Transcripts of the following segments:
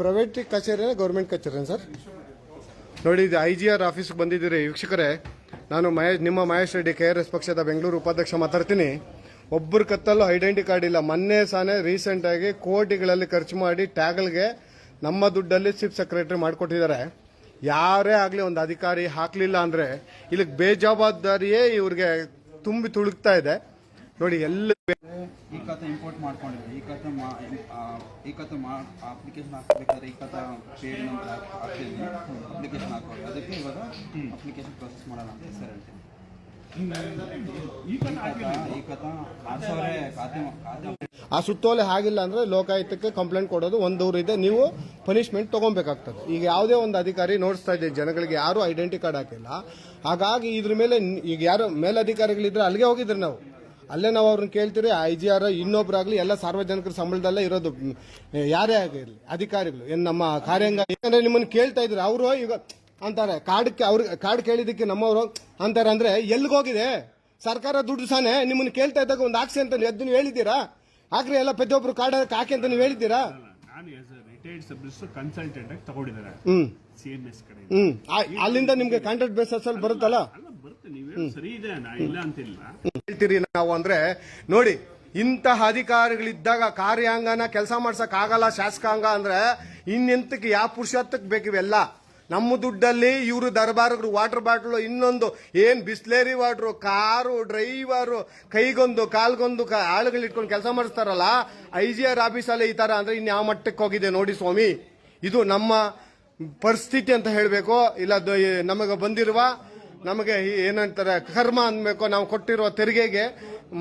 Private ಕಚೇರಿ government ಕಚೇರಿ sir? ನೋಡಿ, ಇದು ಐ ಜಿ ಆರ್ ಆಫೀಸ್ಗೆ ಬಂದಿದ್ದೀರಿ ವೀಕ್ಷಕರೇ. ನಾನು ಮಹೇಶ್, ನಿಮ್ಮ Mahesh Reddy K R S ಪಕ್ಷದ ಬೆಂಗಳೂರು ಉಪಾಧ್ಯಕ್ಷ ಮಾತಾಡ್ತೀನಿ. ಒಬ್ಬರು ಕತ್ತಲ್ಲೂ ಐಡೆಂಟಿ ಕಾರ್ಡ್ ಇಲ್ಲ. ಮೊನ್ನೆ ಸಾನೆ ರೀಸೆಂಟ್ ಆಗಿ ಕೋಟಿಗಳಲ್ಲಿ ಖರ್ಚು ಮಾಡಿ ಟ್ಯಾಗಲ್ಗೆ ನಮ್ಮ ದುಡ್ಡಲ್ಲಿ ಚೀಫ್ ಸೆಕ್ರೆಟರಿ ಮಾಡಿಕೊಟ್ಟಿದ್ದಾರೆ. ಯಾರೇ ಆಗಲಿ ಒಂದು ಅಧಿಕಾರಿ ಹಾಕಲಿಲ್ಲ ಅಂದರೆ, ಇಲ್ಲಿಗೆ ಬೇಜವಾಬ್ದಾರಿಯೇ ಇವ್ರಿಗೆ ತುಂಬಿ ತುಳುಕ್ತಾ ಇದೆ. ನೋಡಿ ಎಲ್ಲ ಈ ಕಥೆ ಇಂಪೋರ್ಟ್ ಮಾಡ್ಕೊಂಡಿದ್ದೆ ಈ ಆ, ಈ ಕಥೆ ಅಪ್ಲಿಕೇಶನ್ ಹಾಕ್ಬೇಕಾದ್ರೆ ಈ ಕಥೆ ಪೇಡ್ ನಂಬರ್ ಹಾಕ್ತಿದ್ವಿ ಅಪ್ಲಿಕೇಶನ್ ಹಾಕೋದು ಅದಕ್ಕೆ ಇವಾಗ ಅಪ್ಲಿಕೇಶನ್ ಪ್ರೊಸೆಸ್ ಮಾಡೋಣ ಅಂತ ಸರ್ ಹೇಳ್ತೀನಿ. ಆ ಸುತ್ತೋಲೆ ಆಗಿಲ್ಲ ಅಂದ್ರೆ ಲೋಕಾಯುಕ್ತಕ್ಕೆ ಕಂಪ್ಲೇಂಟ್ ಕೊಡೋದು ಒಂದು ಊರು ಇದೆ. ನೀವು ಪನಿಷ್ಮೆಂಟ್ ತಗೊಬೇಕಾಗ್ತದೆ. ಈಗ ಯಾವುದೇ ಒಂದು ಅಧಿಕಾರಿ ನೋಡಿಸ್ತಾ ಇದೆ ಜನಗಳಿಗೆ ಯಾರು ಐಡೆಂಟಿ ಕಾರ್ಡ್ ಹಾಕಿಲ್ಲ. ಹಾಗಾಗಿ ಇದ್ರ ಮೇಲೆ ಈಗ ಯಾರು ಮೇಲಧಿಕಾರಿಗಳಿದ್ರೆ ಅಲ್ಲಿಗೆ ಹೋಗಿದ್ರೆ ನಾವು. ಅಲ್ಲೇ ನಾವು ಅವ್ರನ್ನ ಕೇಳ್ತೀರಿ ಐ ಜಿ ಆರ್ ಇನ್ನೊಬ್ಬರಾಗಲಿ ಎಲ್ಲ ಸಾರ್ವಜನಿಕರ ಸಂಬಳದಲ್ಲೇ ಇರೋದು. ಯಾರೇ ಆಗಿರಲಿ ಅಧಿಕಾರಿಗಳು ಏನು ನಮ್ಮ ಕಾರ್ಯಾಂಗ ಯಾಕಂದ್ರೆ ನಿಮ್ಮನ್ನು ಕೇಳ್ತಾ ಇದ್ರು ಅವರು ಈಗ ಅಂತಾರೆ ಕಾರ್ಡ್ ಅವ್ರಿಗೆ ಕಾರ್ಡ್ ಕೇಳಿದಕ್ಕೆ ನಮ್ಮವರು ಅಂತಾರೆ ಅಂದ್ರೆ ಎಲ್ಲಿಗೆ ಹೋಗಿದೆ? ಸರ್ಕಾರ ದುಡ್ಡು ಸಾನೆ ನಿಮ್ಮನ್ನು ಕೇಳ್ತಾ ಇದ್ದಾಗ ಒಂದು ಆಕ್ಸಿ ಅಂತ ಎದ್ದು ನೀವು ಹೇಳಿದ್ದೀರಾ? ಹಾಕ್ರಿ ಎಲ್ಲ ಪ್ರತಿಯೊಬ್ಬರು ಕಾರ್ಡ್ ಹಾಕಿ ಅಂತ ನೀವು ಹೇಳಿದ್ದೀರಾ? ಕನ್ಸಲ್ಟೆಂಟ್ ಆಗಿ ತಗೊಂಡಿದ್ದಾರೆ ಅಲ್ಲಿಂದ ನಿಮ್ಗೆ ಕಾಂಟ್ರಾಕ್ಟ್ ಬೇಸಸ್ ಅಲ್ಲಿ ಬರುತ್ತಲ್ಲ? ಹೇಳ್ತೀರಿ ನಾವು ಅಂದ್ರೆ ನೋಡಿ ಇಂತಹ ಅಧಿಕಾರಿಗಳಿದ್ದಾಗ ಕಾರ್ಯಾಂಗನ ಕೆಲಸ ಮಾಡ್ಸಕ್ ಆಗಲ್ಲ ಶಾಸಕಾಂಗ ಅಂದ್ರೆ ಇನ್ನೆಂತಕ್ಕೆ ಯಾವ ಪುರುಷತ್ವಕ್ಕೆ ಬೇಕಿವೆಲ್ಲ ನಮ್ಮ ದುಡ್ಡಲ್ಲಿ ಇವರು ದರ್ಬಾರ್ಗಳು ವಾಟರ್ ಬಾಟ್ಲು ಇನ್ನೊಂದು ಏನ್ ಬಿಸ್ಲೇರಿ ವಾಟ್ರು ಕಾರು ಡ್ರೈವರು ಕೈಗೊಂದು ಕಾಲ್ಗೊಂದು ಆಳುಗಳು ಇಟ್ಕೊಂಡು ಕೆಲಸ ಮಾಡಿಸ್ತಾರಲ್ಲ ಐ ಜಿ ಆರ್ ಆಫೀಸಲ್ಲಿ ಈ ತರ ಅಂದ್ರೆ ಇನ್ಯಾವ ಮಟ್ಟಕ್ಕೆ ಹೋಗಿದೆ ನೋಡಿ ಸ್ವಾಮಿ. ಇದು ನಮ್ಮ ಪರಿಸ್ಥಿತಿ ಅಂತ ಹೇಳಬೇಕು. ಇಲ್ಲ ನಮಗೆ ಬಂದಿರುವ ನಮಗೆ ಈ ಏನಂತಾರೆ, ಕರ್ಮ ಅನ್ಬೇಕು ನಾವು ಕೊಟ್ಟಿರುವ ತೆರಿಗೆಗೆ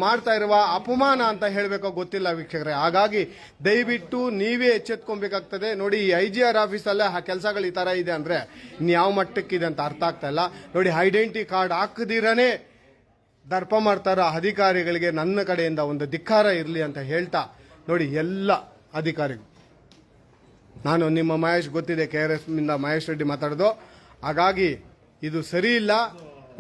ಮಾಡ್ತಾ ಇರುವ ಅಪಮಾನ ಅಂತ ಹೇಳಬೇಕೋ ಗೊತ್ತಿಲ್ಲ ವೀಕ್ಷಕರೇ. ಹಾಗಾಗಿ ದಯವಿಟ್ಟು ನೀವೇ ಎಚ್ಚೆತ್ಕೊಬೇಕಾಗ್ತದೆ. ನೋಡಿ, ಈ ಐ ಜಿ ಆರ್ ಆಫೀಸಲ್ಲೇ ಆ ಕೆಲಸಗಳು ಈ ತರ ಇದೆ ಅಂದ್ರೆ ಇನ್ಯಾವ ಮಟ್ಟಕ್ಕಿದೆ ಅಂತ ಅರ್ಥ ಆಗ್ತಾ ಇಲ್ಲ. ನೋಡಿ, ಐಡೆಂಟಿ ಕಾರ್ಡ್ ಹಾಕದಿರನೇ ದರ್ಪ ಮಾಡ್ತಾರ ಅಧಿಕಾರಿಗಳಿಗೆ ನನ್ನ ಕಡೆಯಿಂದ ಒಂದು ಧಿಕ್ಕಾರ ಇರಲಿ ಅಂತ ಹೇಳ್ತಾ, ನೋಡಿ, ಎಲ್ಲ ಅಧಿಕಾರಿಗಳು. ನಾನು ನಿಮ್ಮ ಮಹೇಶ್ ಗೊತ್ತಿದೆ, ಕೆ ಆರ್ ಎಸ್ನಿಂದ ಮಹೇಶ್ ರೆಡ್ಡಿ ಮಾತಾಡೋದು. ಹಾಗಾಗಿ ಇದು ಸರಿ ಇಲ್ಲ.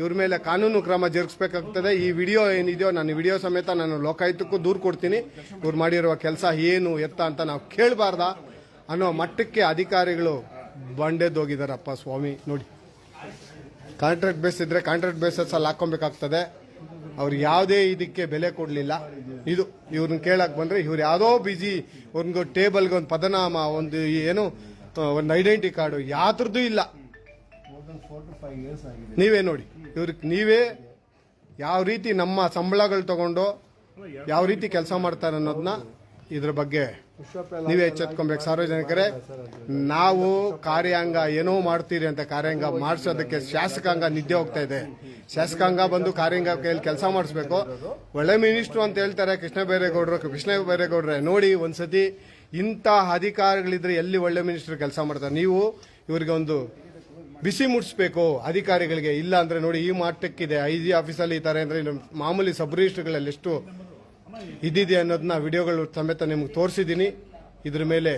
ಇವ್ರ ಮೇಲೆ ಕಾನೂನು ಕ್ರಮ ಜರುಗಿಸಬೇಕಾಗ್ತದೆ. ಈ ವಿಡಿಯೋ ಏನಿದೆಯೋ ನಾನು ವಿಡಿಯೋ ಸಮೇತ ನಾನು ಲೋಕಾಯುಕ್ತಕ್ಕೂ ದೂರು ಕೊಡ್ತೀನಿ. ಇವ್ರು ಮಾಡಿರುವ ಕೆಲಸ ಏನು ಎತ್ತ ಅಂತ ನಾವು ಕೇಳಬಾರ್ದ ಅನ್ನೋ ಮಟ್ಟಕ್ಕೆ ಅಧಿಕಾರಿಗಳು ಬಂಡೆದೋಗಿದಾರಪ್ಪ ಸ್ವಾಮಿ. ನೋಡಿ. ಕಾಂಟ್ರಾಕ್ಟ್ ಬೇಸ್ ಇದ್ರೆ ಕಾಂಟ್ರಾಕ್ಟ್ ಬೇಸಸ್ ಅಲ್ಲಿ ಹಾಕೊಬೇಕಾಗ್ತದೆ ಅವ್ರು ಯಾವುದೇ ಇದಕ್ಕೆ ಬೆಲೆ ಕೊಡಲಿಲ್ಲ. ಇದು ಇವ್ರನ್ನ ಕೇಳಕ್ಕೆ ಬಂದ್ರೆ ಇವ್ರು ಯಾವುದೋ ಬಿಜಿ ಒಂದು ಟೇಬಲ್ಗೆ ಒಂದು ಪದನಾಮ, ಒಂದು ಏನು ಒಂದು ಐಡೆಂಟಿ ಕಾರ್ಡು ಯಾವ್ದ್ರದ್ದು ಇಲ್ಲ. ನೀವೇ ನೋಡಿ. ಇವ್ರಿಗೆ ನೀವೇ ಯಾವ ರೀತಿ ನಮ್ಮ ಸಂಬಳಗಳು ತಗೊಂಡು ಯಾವ ರೀತಿ ಕೆಲಸ ಮಾಡ್ತಾರೆ ಅನ್ನೋದನ್ನ ಇದ್ರ ಬಗ್ಗೆ ನೀವೇ ಎಚ್ಚೆತ್ಕೊಬೇಕು. ಸಾರ್ವಜನಿಕರೇ ನಾವು ಕಾರ್ಯಾಂಗ ಏನೋ ಮಾಡ್ತೀರಿ ಅಂತ ಕಾರ್ಯಾಂಗ ಮಾಡಿಸೋದಕ್ಕೆ ಶಾಸಕಾಂಗ ನಿದ್ದೆ ಹೋಗ್ತಾ ಇದೆ. ಶಾಸಕಾಂಗ ಬಂದು ಕಾರ್ಯಾಂಗ ಕೈಯಲ್ಲಿ ಕೆಲಸ ಮಾಡಿಸ್ಬೇಕು. ಒಳ್ಳೆ ಮಿನಿಸ್ಟ್ರು ಅಂತ ಹೇಳ್ತಾರೆ ಕೃಷ್ಣ ಬೈರೇಗೌಡರು ಕೃಷ್ಣ ಬೈರೇಗೌಡ್ರೆ. ನೋಡಿ ಒಂದ್ಸತಿ ಇಂಥ ಅಧಿಕಾರಿಗಳಿದ್ರೆ ಎಲ್ಲಿ ಒಳ್ಳೆ ಮಿನಿಸ್ಟರ್ ಕೆಲಸ ಮಾಡ್ತಾರೆ? ನೀವು ಇವರಿಗೆ ಒಂದು ಬಿಸಿ ಮುಟ್ಟಿಸ್ಬೇಕು ಅಧಿಕಾರಿಗಳಿಗೆ. ಇಲ್ಲ ಅಂದ್ರೆ ನೋಡಿ ಈ ಮಾಟಕ್ಕಿದೆ. ಐ ಜಿ ಆಫೀಸಲ್ಲಿ ಈ ತರ ಅಂದ್ರೆ ಮಾಮೂಲಿ ಸಬ್ ರಿಜಿಸ್ಟರ್ಗಳಲ್ಲಿ ಎಷ್ಟು ಇದಿದೆ ಅನ್ನೋದನ್ನ ವಿಡಿಯೋಗಳು ಸಮೇತ ನಿಮ್ಗೆ ತೋರಿಸಿದ್ದೀನಿ. ಇದ್ರ ಮೇಲೆ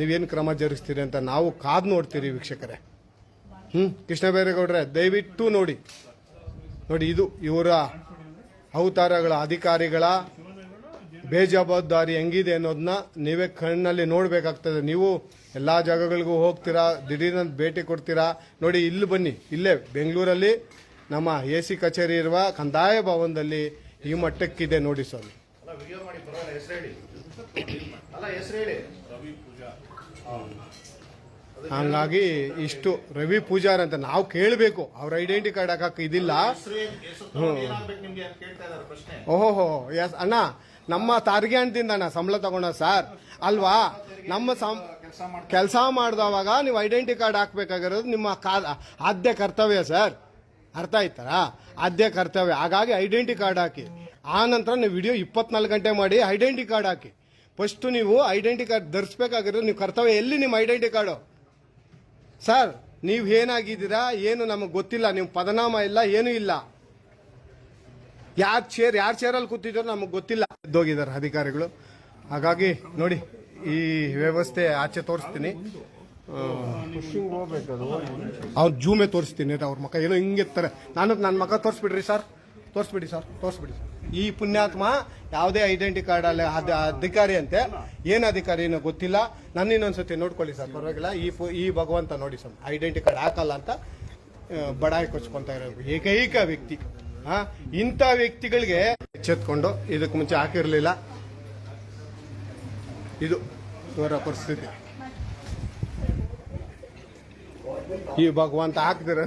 ನೀವೇನು ಕ್ರಮ ಜರುಗಿಸ್ತೀರಿ ಅಂತ ನಾವು ಕಾದ್ ನೋಡ್ತೀರಿ ವೀಕ್ಷಕರೇ. ಹ್ಮ್ ಕೃಷ್ಣ ಬೈರೇಗೌಡ್ರೆ ದಯವಿಟ್ಟು ನೋಡಿ. ನೋಡಿ, ಇದು ಇವರ ಅವತಾರಗಳ ಅಧಿಕಾರಿಗಳ ಬೇಜವಾಬ್ದಾರಿ ಹೆಂಗಿದೆ ಅನ್ನೋದನ್ನ ನೀವೇ ಕಣ್ಣಲ್ಲಿ ನೋಡಬೇಕಾಗ್ತದೆ. ನೀವು ಎಲ್ಲ ಜಾಗಗಳಿಗೂ ಹೋಗ್ತೀರಾ ದಿಢೀರಂತ ಭೇಟಿ ಕೊಡ್ತೀರಾ? ನೋಡಿ ಇಲ್ಲಿ ಬನ್ನಿ. ಇಲ್ಲೇ ಬೆಂಗಳೂರಲ್ಲಿ ನಮ್ಮ ಎ ಸಿ ಕಚೇರಿ ಇರುವ ಕಂದಾಯ ಭವನದಲ್ಲಿ ಈ ಮಟ್ಟಕ್ಕಿದೆ ನೋಡಿ ಸ್ವಾಮಿ. ಹಂಗಾಗಿ ಇಷ್ಟು ರವಿ ಪೂಜಾರ್ ಅಂತ ನಾವು ಕೇಳಬೇಕು. ಅವ್ರ ಐಡೆಂಟಿ ಕಾರ್ಡ್ ಹಾಕಕ್ಕೆ ಇದಿಲ್ಲ. ಓಹೋ ಎಸ್ ಅಣ್ಣ ನಮ್ಮ ತಾರಿಗೆ ಅಂತಿಂದ ಅಣ್ಣ, ಸಂಬಳ ತಗೊಂಡ ಸರ್. ಅಲ್ವಾ? ನಮ್ಮ ಕೆಲಸ ಮಾಡಿದವಾಗ ನೀವು ಐಡೆಂಟಿ ಕಾರ್ಡ್ ಹಾಕ್ಬೇಕಾಗಿರೋದು ನಿಮ್ಮ ಕಾ- ಆದ್ಯ ಕರ್ತವ್ಯ ಸರ್. ಅರ್ಥ ಆಯ್ತಾರಾ? ಆದ್ಯ ಕರ್ತವ್ಯ. ಹಾಗಾಗಿ ಐಡೆಂಟಿ ಕಾರ್ಡ್ ಹಾಕಿ. ಆ ನಂತರ ನೀವು ವಿಡಿಯೋ ಇಪ್ಪತ್ನಾಲ್ಕು ಗಂಟೆ ಮಾಡಿ ಐಡೆಂಟಿ ಕಾರ್ಡ್ ಹಾಕಿ. ಫಸ್ಟ್ ನೀವು ಐಡೆಂಟಿ ಕಾರ್ಡ್ ಧರಿಸ್ಬೇಕಾಗಿರೋದು ನೀವು ಕರ್ತವ್ಯ. ಎಲ್ಲಿ ನಿಮ್ಮ ಐಡೆಂಟಿ ಕಾರ್ಡು ಸರ್, ನೀವು ಏನಾಗಿದ್ದೀರಾ? ಏನು ನಮಗೆ ಗೊತ್ತಿಲ್ಲ. ನಿಮ್ಮ ಪದನಾಮ ಇಲ್ಲ, ಏನೂ ಇಲ್ಲ. ಯಾರು ಚೇರ್ ಯಾರು ಚೇರಲ್ಲಿ ಕೂತಿದ್ರು ನಮಗೆ ಗೊತ್ತಿಲ್ಲ. ಎದ್ದೋಗಿದ್ದಾರೆ ಅಧಿಕಾರಿಗಳು. ಹಾಗಾಗಿ ನೋಡಿ, ಈ ವ್ಯವಸ್ಥೆ ಆಚೆ ತೋರಿಸ್ತೀನಿ. ಅವ್ರು ಜೂಮೆ ತೋರಿಸ್ತೀನಿ ಅವ್ರ ಮಕ್ಕ ಏನೋ ಹಿಂಗೆ ಇರ್ತಾರೆ. ನಾನು ನನ್ನ ಮಕ್ಕ ತೋರಿಸ್ಬಿಡ್ರಿ ಸರ್. ತೋರಿಸ್ಬಿಡಿ ಸರ್ ತೋರಿಸ್ಬಿಡಿ ಸರ್. ಈ ಪುಣ್ಯಾತ್ಮ ಯಾವುದೇ ಐಡೆಂಟಿ ಕಾರ್ಡಲ್ಲಿ ಅದು, ಅಧಿಕಾರಿ ಅಂತೆ. ಏನು ಅಧಿಕಾರಿ ಏನೋ ಗೊತ್ತಿಲ್ಲ. ನನ್ನ ಇನ್ನೊಂದ್ಸತಿ ನೋಡ್ಕೊಳ್ಳಿ ಸರ್. ಪರವಾಗಿಲ್ಲ. ಈ ಈ ಭಗವಂತ ನೋಡಿ ಸರ್. ಐಡೆಂಟಿ ಕಾರ್ಡ್ ಹಾಕಲ್ಲ ಅಂತ ಬಡಾಯಿ ಕೊಚ್ಕೊಂತ ಇರೋ ಏಕೈಕ ವ್ಯಕ್ತಿ. ಇಂತ ವ್ಯಕ್ತಿಗಳಿಗೆ ಎಚ್ಚೆತ್ಕೊಂಡು ಇದಕ್ ಮುಂಚೆ ಹಾಕಿರಲಿಲ್ಲ. ಇದು ಇವರ ಪರಿಸ್ಥಿತಿ. ಈ ಭಗವಂತ ಹಾಕ್ದಿರ